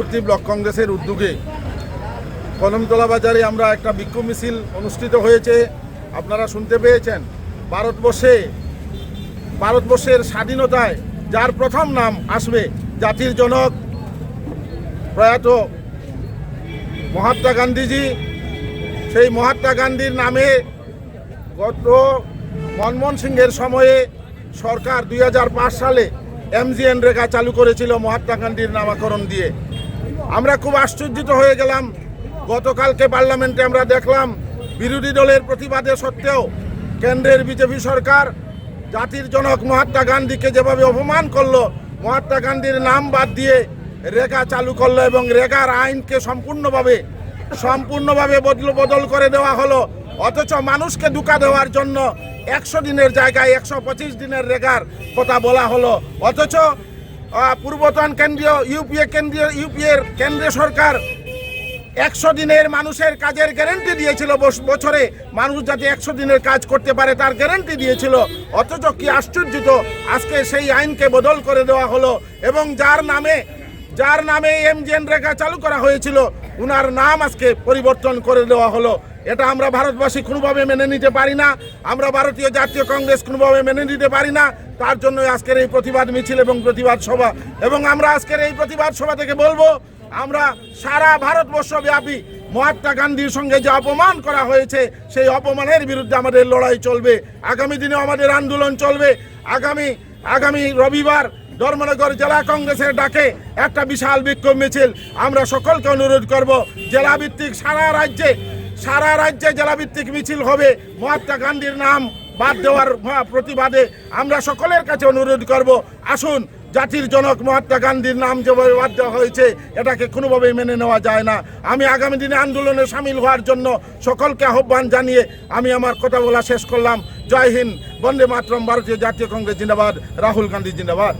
পার্শ্ববর্তী ব্লক কংগ্রেসের উদ্যোগে কলমতলা বাজারে আমরা একটা বিক্ষোভ মিছিল অনুষ্ঠিত হয়েছে। আপনারা শুনতে পেয়েছেন, ভারতবর্ষে, ভারতবর্ষের স্বাধীনতায় যার প্রথম নাম আসবে জাতির জনক প্রয়াত মহাত্মা গান্ধীজি। সেই মহাত্মা গান্ধীর নামে গত মনমোহন সিংয়ের সময়ে সরকার দুই হাজার পাঁচ সালে এমজিএন রেখা চালু করেছিল মহাত্মা গান্ধীর নামাকরণ দিয়ে। আমরা খুব আশ্চর্যিত হয়ে গেলাম। গতকালকে পার্লামেন্টে আমরা দেখলাম, বিরোধী দলের প্রতিবাদে সত্ত্বেও কেন্দ্রের বিজেপি সরকার জাতির জনক মহাত্মা গান্ধীকে যেভাবে অপমান করল, মহাত্মা গান্ধীর নাম বাদ দিয়ে রেগা চালু করল এবং রেগার আইনকে সম্পূর্ণভাবে সম্পূর্ণভাবে বদল বদল করে দেওয়া হলো। অথচ মানুষকে দুকা দেওয়ার জন্য একশো দিনের জায়গায় একশো পঁচিশ দিনের রেগার কথা বলা হলো। অথচ পূর্বতন কেন্দ্রীয় ইউপিএ কেন্দ্রীয়, ইউপিএর কেন্দ্রীয় সরকার একশো দিনের মানুষের কাজের গ্যারেন্টি দিয়েছিল বছরে। মানুষ যাতে একশো দিনের কাজ করতে পারে তার গ্যারেন্টি দিয়েছিল। অথচ কি আশ্চর্যিত, আজকে সেই আইনকে বদল করে দেওয়া হলো এবং যার নামে যার নামে এমজিএন রেখা চালু করা হয়েছিল, উনার নাম আজকে পরিবর্তন করে দেওয়া হলো। এটা আমরা ভারতবাসী কোনোভাবে মেনে নিতে পারি না। আমরা ভারতীয় জাতীয় কংগ্রেস কোনোভাবে মেনে নিতে পারি না। তার জন্য আজকের এই প্রতিবাদ মিছিল এবং প্রতিবাদ সভা। এবং আমরা আজকের এই প্রতিবাদ সভা থেকে বলব, আমরা সারা ভারতবর্ষ ব্যাপী মহাত্মা গান্ধীর সঙ্গে যে অপমান করা হয়েছে, সেই অপমানের বিরুদ্ধে আমাদের লড়াই চলবে। আগামী দিনে আমাদের আন্দোলন চলবে। আগামী আগামী রবিবার ধর্মনগর জেলা কংগ্রেসের ডাকে একটা বিশাল বিক্ষোভ মিছিল। আমরা সকলকে অনুরোধ করব জেলা ভিত্তিক সারা রাজ্যে সারা রাজ্যে জেলাভিত্তিক মিছিল হবে। মহাত্মা গান্ধীর নাম বাদ দেওয়ার প্রতিবাদে আমরা সকলের কাছে অনুরোধ করব, আসুন, জাতির জনক মহাত্মা গান্ধীর নাম যেভাবে বাদ দেওয়া হয়েছে, এটাকে কোনোভাবেই মেনে নেওয়া যায় না। আমি আগামী দিনে আন্দোলনে সামিল হওয়ার জন্য সকলকে আহ্বান জানিয়ে আমি আমার কথা বলা শেষ করলাম। জয় হিন্দ, বন্দে মাতরম, ভারতীয় জাতীয় কংগ্রেস জিন্দাবাদ, রাহুল গান্ধী জিন্দাবাদ।